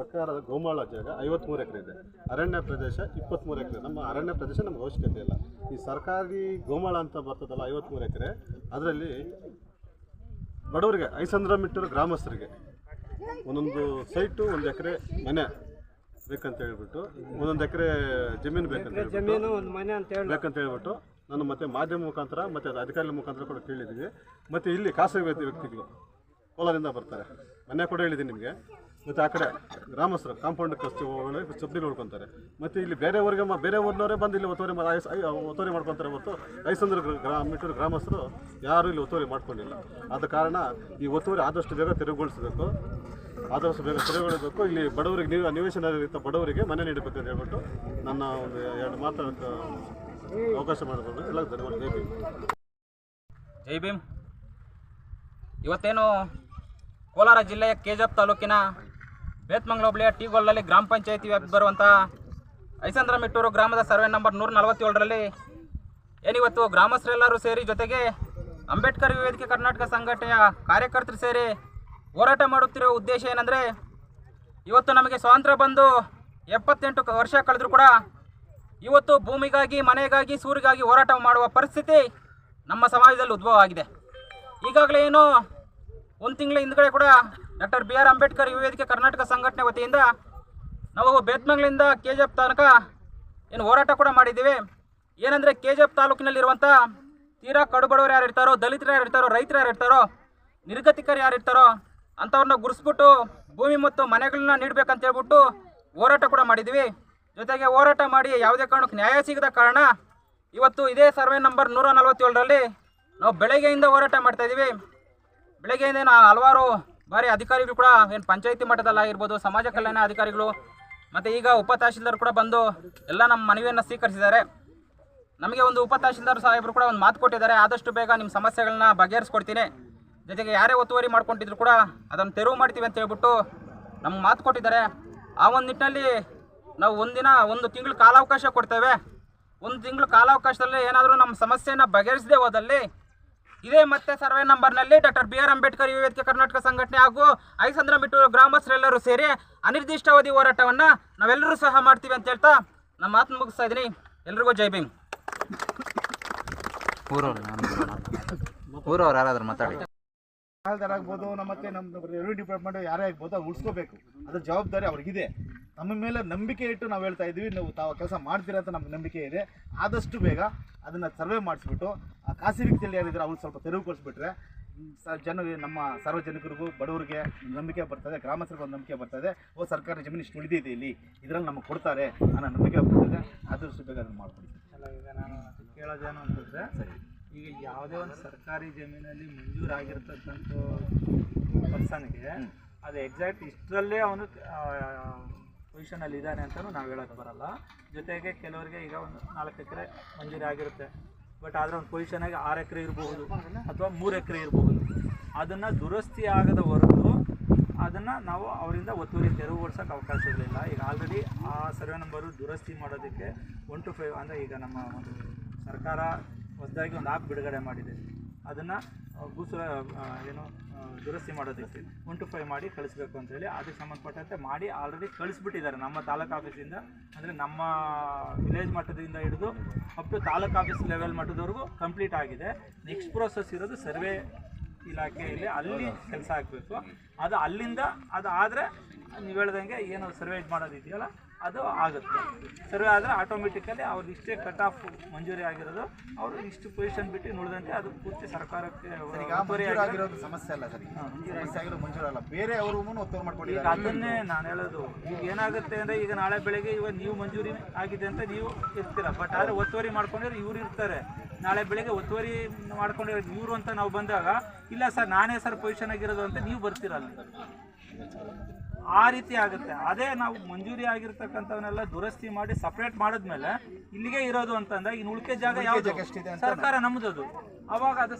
ಸರ್ಕಾರದ ಗೋಮಾಳ ಜಾಗ ಐವತ್ಮೂರು ಎಕರೆ ಇದೆ. ಅರಣ್ಯ ಪ್ರದೇಶ ಇಪ್ಪತ್ತ್ಮೂರು ಎಕರೆ. ನಮ್ಮ ಅರಣ್ಯ ಪ್ರದೇಶ ನಮ್ಗೆ ಅವಶ್ಯಕತೆ ಇಲ್ಲ. ಈ ಸರ್ಕಾರಿ ಗೋಮಾಳ ಅಂತ ಬರ್ತದಲ್ಲ ಐವತ್ಮೂರು ಎಕರೆ ಅದರಲ್ಲಿ ಬಡವರಿಗೆ ಐಸಂದ್ರ ಮಿಟ್ಟರು ಗ್ರಾಮಸ್ಥರಿಗೆ ಒಂದೊಂದು ಸೈಟು ಒಂದು ಎಕರೆ ಮನೆ ಬೇಕಂತ ಹೇಳ್ಬಿಟ್ಟು ಒಂದೊಂದು ಎಕರೆ ಜಮೀನು ಬೇಕಂತ ಜಮೀನು ಒಂದು ಮನೆ ಅಂತ ಹೇಳಿ ಬೇಕಂತ ಹೇಳ್ಬಿಟ್ಟು ನಾನು ಮತ್ತೆ ಮಾಧ್ಯಮ ಮುಖಾಂತರ ಮತ್ತೆ ಅದು ಅಧಿಕಾರಿಗಳ ಮುಖಾಂತರ ಕೂಡ ಕೇಳಿದ್ದೀವಿ. ಮತ್ತು ಇಲ್ಲಿ ಖಾಸಗಿ ವ್ಯಕ್ತಿ ವ್ಯಕ್ತಿಗಳು ಕೋಲಾರಿಂದ ಬರ್ತಾರೆ. ಮನೆ ಕೂಡ ಹೇಳಿದ್ದೀನಿ ನಿಮಗೆ. ಮತ್ತು ಆ ಕಡೆ ಗ್ರಾಮಸ್ಥರು ಕಾಂಪೌಂಡ್ ಒಳಗೆ ಸಬ್ಸಿಡಿ ನೋಡ್ಕೊತಾರೆ. ಮತ್ತು ಇಲ್ಲಿ ಬೇರೆ ಊರಿಗೆ ಬೇರೆ ಊರಿನವರೇ ಬಂದು ಇಲ್ಲಿ ಒತ್ತುವರಿ ಒತ್ತುವರಿ ಮಾಡ್ಕೊತಾರೆ ಹೊತ್ತು ಐಸಂದ್ರ ಗ್ರಾಮ ಮೀಟರ್ ಗ್ರಾಮಸ್ಥರು ಯಾರೂ ಇಲ್ಲಿ ಒತ್ತುವರಿ ಮಾಡ್ಕೊಂಡಿಲ್ಲ. ಆದ ಕಾರಣ ಈ ಒತ್ತುವರಿ ಆದಷ್ಟು ಬೇಗ ತೆರವುಗೊಳಿಸಬೇಕು. ಆದಷ್ಟು ಬೇಗ ತೆರವುಗೊಳಿಸಬೇಕು. ಇಲ್ಲಿ ಬಡವರಿಗೆ ನೀವು ನಿವೇಶನ ಬಡವರಿಗೆ ಮನೆ ನೀಡಬೇಕು ಅಂತ ಹೇಳ್ಬಿಟ್ಟು ನನ್ನ ಒಂದು ಎರಡು ಮಾತಾಡೋಕ್ಕೆ ಅವಕಾಶ ಮಾಡಿಕೊಂಡು ಎಲ್ಲ ಧನ್ಯವಾದ. ಜೈ ಭೀಮ್. ಜೈ ಭೀಮ್. ಇವತ್ತೇನು ಕೋಲಾರ ಜಿಲ್ಲೆಯ ಕೆಜಪ್ ತಾಲೂಕಿನ ಬೇತ್ಮಂಗ್ಲ ಟಿ ಟೀಗೊಲ್ಲಲ್ಲಿ ಗ್ರಾಮ ಪಂಚಾಯಿತಿ ವ್ಯಾಪ್ತಿ ಬರುವಂಥ ಐಸಂದ್ರಮಿಟ್ಟೂರು ಗ್ರಾಮದ ಸರ್ವೆ ನಂಬರ್ ನೂರ ನಲವತ್ತೇಳರಲ್ಲಿ ಏನಿವತ್ತು ಗ್ರಾಮಸ್ಥರೆಲ್ಲರೂ ಸೇರಿ ಜೊತೆಗೆ ಅಂಬೇಡ್ಕರ್ ವೇದಿಕೆ ಕರ್ನಾಟಕ ಸಂಘಟನೆಯ ಕಾರ್ಯಕರ್ತರು ಸೇರಿ ಹೋರಾಟ ಮಾಡುತ್ತಿರುವ ಉದ್ದೇಶ ಏನಂದರೆ ಇವತ್ತು ನಮಗೆ ಸ್ವಾತಂತ್ರ್ಯ ಬಂದು ಎಪ್ಪತ್ತೆಂಟು ವರ್ಷ ಕಳೆದರೂ ಕೂಡ ಇವತ್ತು ಭೂಮಿಗಾಗಿ, ಮನೆಗಾಗಿ, ಸೂರಿಗಾಗಿ ಹೋರಾಟ ಮಾಡುವ ಪರಿಸ್ಥಿತಿ ನಮ್ಮ ಸಮಾಜದಲ್ಲಿ ಉದ್ಭವ ಆಗಿದೆ ಈಗಾಗಲೇ ಏನು ಒಂದು ತಿಂಗಳ ಹಿಂದ್ಗಡೆ ಕೂಡ ಡಾಕ್ಟರ್ ಬಿ ಆರ್ ಅಂಬೇಡ್ಕರ್ ಯುವ ವೇದಿಕೆ ಕರ್ನಾಟಕ ಸಂಘಟನೆ ವತಿಯಿಂದ ನಾವು ಬೇತ್ಮಂಗ್ಲಿಂದ ಕೆ ಜಿ ಎಫ್ ತನಕ ಏನು ಹೋರಾಟ ಕೂಡ ಮಾಡಿದ್ದೀವಿ. ಏನಂದರೆ ಕೆ ಜಿ ಎಫ್ ತಾಲೂಕಿನಲ್ಲಿರುವಂಥ ತೀರಾ ಕಡುಬಡವರು ಯಾರು ಇರ್ತಾರೋ, ದಲಿತರು ಯಾರು ಇರ್ತಾರೋ, ರೈತರು ಯಾರು ಇರ್ತಾರೋ, ನಿರ್ಗತಿಕರು ಯಾರು ಇರ್ತಾರೋ ಅಂಥವ್ರನ್ನ ಗುರುಸ್ಬಿಟ್ಟು ಭೂಮಿ ಮತ್ತು ಮನೆಗಳನ್ನ ನೀಡಬೇಕಂತ ಹೇಳ್ಬಿಟ್ಟು ಹೋರಾಟ ಕೂಡ ಮಾಡಿದ್ದೀವಿ. ಜೊತೆಗೆ ಹೋರಾಟ ಮಾಡಿ ಯಾವುದೇ ಕಾರಣಕ್ಕೆ ನ್ಯಾಯ ಸಿಗದ ಕಾರಣ ಇವತ್ತು ಇದೇ ಸರ್ವೆ ನಂಬರ್ ನೂರ ನಲವತ್ತೇಳರಲ್ಲಿ ನಾವು ಬೆಳಗ್ಗೆಯಿಂದ ಹೋರಾಟ ಮಾಡ್ತಾ ಇದ್ದೀವಿ. ಬೆಳಗ್ಗೆಯಿಂದ ಹಲವಾರು ಬಾರಿ ಅಧಿಕಾರಿಗಳು ಕೂಡ, ಏನು ಪಂಚಾಯತಿ ಮಟ್ಟದಲ್ಲಾಗಿರ್ಬೋದು ಸಮಾಜ ಕಲ್ಯಾಣ ಅಧಿಕಾರಿಗಳು, ಮತ್ತು ಈಗ ಉಪ ಕೂಡ ಬಂದು ಎಲ್ಲ ನಮ್ಮ ಮನವಿಯನ್ನು ಸ್ವೀಕರಿಸಿದ್ದಾರೆ. ನಮಗೆ ಒಂದು ಉಪ ತಹಶೀಲ್ದಾರ್ ಸಾಹೇಬರು ಕೂಡ ಒಂದು ಮಾತು ಕೊಟ್ಟಿದ್ದಾರೆ. ಆದಷ್ಟು ಬೇಗ ನಿಮ್ಮ ಸಮಸ್ಯೆಗಳನ್ನ ಬಗೆಹರಿಸ್ಕೊಡ್ತೀನಿ. ಜೊತೆಗೆ ಯಾರೇ ಒತ್ತುವರಿ ಮಾಡ್ಕೊಂಡಿದ್ರು ಕೂಡ ಅದನ್ನು ತೆರವು ಮಾಡ್ತೀವಿ ಅಂತ ಹೇಳ್ಬಿಟ್ಟು ನಮ್ಗೆ ಮಾತು ಕೊಟ್ಟಿದ್ದಾರೆ. ಆ ಒಂದು ನಿಟ್ಟಿನಲ್ಲಿ ನಾವು ಒಂದಿನ, ಒಂದು ತಿಂಗಳು ಕಾಲಾವಕಾಶ ಕೊಡ್ತೇವೆ. ಒಂದು ತಿಂಗಳು ಕಾಲಾವಕಾಶದಲ್ಲಿ ಏನಾದರೂ ನಮ್ಮ ಸಮಸ್ಯೆಯನ್ನು ಬಗೆಹರಿಸದೆ ಹೋದಲ್ಲಿ ಇದೇ ಮತ್ತೆ ಸರ್ವೆ ನಂಬರ್ನಲ್ಲಿ ಡಾಕ್ಟರ್ ಬಿ ಆರ್ ಅಂಬೇಡ್ಕರ್ ಯುವ ವೇದಿಕೆ ಕರ್ನಾಟಕ ಸಂಘಟನೆ ಹಾಗೂ ಐಸಂದ್ರ ಬಿಟ್ಟು ಗ್ರಾಮಸ್ಥರೆಲ್ಲರೂ ಸೇರಿ ಅನಿರ್ದಿಷ್ಟಾವಧಿ ಹೋರಾಟವನ್ನು ನಾವೆಲ್ಲರೂ ಸಹ ಮಾಡ್ತೀವಿ ಅಂತ ಹೇಳ್ತಾ ನಮ್ಮ ಮಾತು ಮುಗಿಸ್ತಾ ಇದ್ದೀನಿ. ಎಲ್ರಿಗೂ ಜೈ ಭೀಮ್. ಊರವ್ರು ಊರವ್ರು ಯಾರಾದ್ರೂ ಮಾತಾಡಿ. ಆಗ್ಬೋದು ನಮ್ಮ ಮತ್ತೆ ನಮ್ಮ ರೆವಿನ್ಯೂ ಡಿಪಾರ್ಟ್ಮೆಂಟ್ ಯಾರೇ ಆಗ್ಬೋದು ಉಳಿಸ್ಕೋಬೇಕು. ಅದ್ರ ಜವಾಬ್ದಾರಿ ಅವ್ರಿಗಿದೆ. ನಮ್ಮ ಮೇಲೆ ನಂಬಿಕೆ ಇಟ್ಟು ನಾವು ಹೇಳ್ತಾ ಇದ್ದೀವಿ ನೀವು ತಾವು ಕೆಲಸ ಮಾಡ್ತೀರಾ ಅಂತ ನಮ್ಗೆ ನಂಬಿಕೆ ಇದೆ. ಆದಷ್ಟು ಬೇಗ ಅದನ್ನು ಸರ್ವೆ ಮಾಡಿಸ್ಬಿಟ್ಟು ಆ ಖಾಸಗಿ ವ್ಯಕ್ತಿಯಲ್ಲಿ ಯಾರಿದ್ದಾರೆ ಅವ್ರು ಸ್ವಲ್ಪ ತೆರವುಗೊಳಿಸ್ಬಿಟ್ರೆ ಕೊಡಿಸ್ಬಿಟ್ರೆ ಸ ಜನ ನಮ್ಮ ಸಾರ್ವಜನಿಕರಿಗೂ ಬಡವರಿಗೆ ನಂಬಿಕೆ ಬರ್ತದೆ ಗ್ರಾಮಸ್ಥರಿಗೆ ಒಂದು ನಂಬಿಕೆ ಬರ್ತದೆ. ಓ ಸರ್ಕಾರಿ ಜಮೀನು ಇಷ್ಟು ಉಳಿದಿದೆ ಇಲ್ಲಿ ಇದರಲ್ಲಿ ನಮಗೆ ಕೊಡ್ತಾರೆ ಅನ್ನೋ ನಂಬಿಕೆ ಬರ್ತದೆ. ಅದೃಷ್ಟು ಬೇಗ ಅದನ್ನು ಮಾಡ್ಕೊಡಿ. ಅಲ್ಲ ಈಗ ನಾನು ಕೇಳೋದೇನು ಅಂತಂದರೆ ಈಗ ಯಾವುದೇ ಒಂದು ಸರ್ಕಾರಿ ಜಮೀನಲ್ಲಿ ಮಂಜೂರಾಗಿರ್ತಕ್ಕಂಥ ಪರ್ಸನ್ಗೆ ಅದು ಎಕ್ಸಾಕ್ಟ್ ಇಷ್ಟರಲ್ಲೇ ಅವನು ಪೊಸಿಷನಲ್ಲಿ ಇದ್ದಾನೆ ಅಂತಲೂ ನಾವು ಹೇಳೋಕ್ಕೆ ಬರಲ್ಲ. ಜೊತೆಗೆ ಕೆಲವರಿಗೆ ಈಗ ಒಂದು ನಾಲ್ಕು ಎಕರೆ ಮಂಜೂರಿ ಆಗಿರುತ್ತೆ. ಬಟ್ ಆದರೆ ಒಂದು ಪೊಸಿಷನಾಗಿ ಆರು ಎಕರೆ ಇರಬಹುದು ಅಥವಾ ಮೂರು ಎಕರೆ ಇರಬಹುದು. ಅದನ್ನು ದುರಸ್ತಿ ಆಗದ ಹೊರತು ಅದನ್ನು ನಾವು ಅವರಿಂದ ಒತ್ತುವರಿ ತೆರವುಗೊಳಿಸೋಕೆ ಅವಕಾಶಗಳಿಲ್ಲ. ಈಗ ಆಲ್ರೆಡಿ ಆ ಸರ್ವೆ ನಂಬರು ದುರಸ್ತಿ ಮಾಡೋದಕ್ಕೆ ಒನ್ ಟು ಫೈವ್ ಅಂದರೆ ಈಗ ನಮ್ಮ ಒಂದು ಸರ್ಕಾರ ಹೊಸದಾಗಿ ಒಂದು ಆ್ಯಪ್ ಬಿಡುಗಡೆ ಮಾಡಿದೆ. ಅದನ್ನು ಭೂಸು ಏನು ದುರಸ್ತಿ ಮಾಡೋದಕ್ಕೆ ಒನ್ ಟು ಫೈವ್ ಮಾಡಿ ಕಳಿಸ್ಬೇಕು ಅಂತೇಳಿ ಅದಕ್ಕೆ ಸಂಬಂಧಪಟ್ಟಂತೆ ಮಾಡಿ ಆಲ್ರೆಡಿ ಕಳಿಸ್ಬಿಟ್ಟಿದ್ದಾರೆ. ನಮ್ಮ ತಾಲೂಕು ಆಫೀಸಿಂದ ಅಂದರೆ ನಮ್ಮ ವಿಲೇಜ್ ಮಟ್ಟದಿಂದ ಹಿಡಿದು up to taluk office level ಮಟ್ಟದವರೆಗೂ complete ಆಗಿದೆ. ನೆಕ್ಸ್ಟ್ ಪ್ರೋಸೆಸ್ ಇರೋದು ಸರ್ವೆ ಇಲಾಖೆಯಲ್ಲಿ ಅಲ್ಲಿ ಕೆಲಸ ಆಗಬೇಕು. ಅದು ಅಲ್ಲಿಂದ ಅದು ಆದರೆ ನೀವು ಹೇಳ್ದಂಗೆ ಏನು ಸರ್ವೆ ಮಾಡೋದಿದೆಯಲ್ಲ ಅದು ಆಗುತ್ತೆ. ಸರ್ವೆ ಆದರೆ ಆಟೋಮೆಟಿಕಲಿ ಅವ್ರು ಇಷ್ಟೇ ಕಟ್ ಆಫ್ ಮಂಜೂರಿ ಆಗಿರೋದು ಅವರು ಇಷ್ಟು ಪೊಸಿಷನ್ ಬಿಟ್ಟು ನೋಡಿದಂತೆ ಅದು ಪೂರ್ತಿ ಸರ್ಕಾರಕ್ಕೆ ಆಗಿರೋದು ಸಮಸ್ಯೆ ಅಲ್ಲ ಸರಿ. ಸಮಸ್ಯೆ ಆಗಿರೋ ಬೇರೆ ಅವರು ಈಗ ಅದನ್ನೇ ನಾನು ಹೇಳೋದು. ಈಗ ಏನಾಗುತ್ತೆ ಅಂದರೆ ಈಗ ನಾಳೆ ಬೆಳಗ್ಗೆ ಇವಾಗ ನೀವು ಮಂಜೂರಿ ಆಗಿದೆ ಅಂತ ನೀವು ಇರ್ತೀರ. ಬಟ್ ಆದರೆ ಒತ್ತುವರಿ ಮಾಡ್ಕೊಂಡಿರೋ ಇವ್ರು ಇರ್ತಾರೆ. ನಾಳೆ ಬೆಳಗ್ಗೆ ಒತ್ತುವರಿ ಮಾಡ್ಕೊಂಡಿರೋ ಇವರು ಅಂತ ನಾವು ಬಂದಾಗ ಇಲ್ಲ ಸರ್ ನಾನೇ ಸರ್ ಪೊಸಿಷನ್ ಆಗಿರೋದು ಅಂತ ನೀವು ಬರ್ತೀರಲ್ಲ ಆ ರೀತಿ ಆಗುತ್ತೆ. ಅದೇ ನಾವು ಮಂಜೂರಿ ಆಗಿರ್ತಕ್ಕಂಥವನ್ನೆಲ್ಲ ದುರಸ್ತಿ ಮಾಡಿ ಸಪ್ರೇಟ್ ಮಾಡಿದ್ಮೇಲೆ ಇಲ್ಲಿಗೆ ಇರೋದು ಅಂತಂದ್ರೆ ಇನ್ನು ಉಳಿಕೆ ಜಾಗ ಯಾವುದು? ಸರ್ಕಾರ ನಮ್ಮದು ಅವಾಗ ಅದು